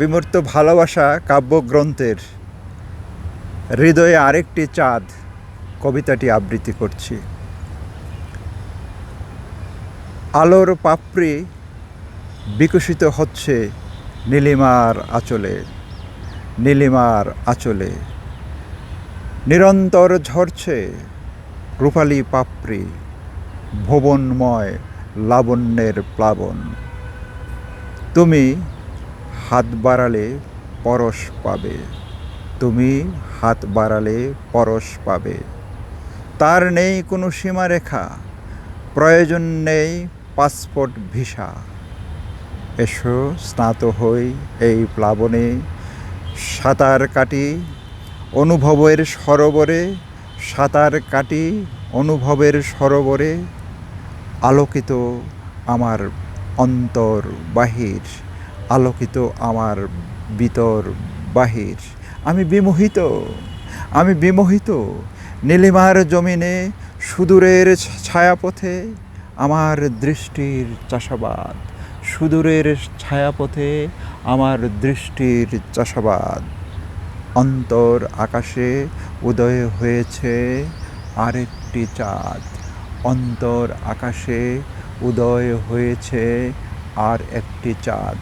বিমূর্ত ভালোবাসা কাব্যগ্রন্থের হৃদয়ে আরেকটি চাঁদ কবিতাটি আবৃত্তি করছি। আলোর পাপড়ি বিকশিত হচ্ছে নীলিমার আঁচলে নীলিমার আঁচলে। নিরন্তর ঝরছে রূপালী পাপড়ি, ভুবনময় লাবণ্যের প্লাবন। তুমি হাত বাড়ালে পরশ পাবে। তুমি হাত বাড়ালে পরশ পাবে। তার নেই কোনো সীমারেখা, প্রয়োজন নেই পাসপোর্ট ভিসা। এসো স্নাত হই এই প্লাবনে, সাঁতার কাটি অনুভবের সরোবরে, সাঁতার কাটি অনুভবের সরোবরে, আলোকিত আমার অন্তর বাহির। আলোকিত আমার ভিতর বাহির। আমি বিমোহিত আমি বিমোহিত। নীলিমার জমিনে সুদূরের ছায়াপথে আমার দৃষ্টির চাষাবাদ। সুদূরের ছায়াপথে আমার দৃষ্টির চাষাবাদ। অন্তর আকাশে উদয় হয়েছে আরেকটি চাঁদ। অন্তর আকাশে উদয় হয়েছে আর একটি চাঁদ।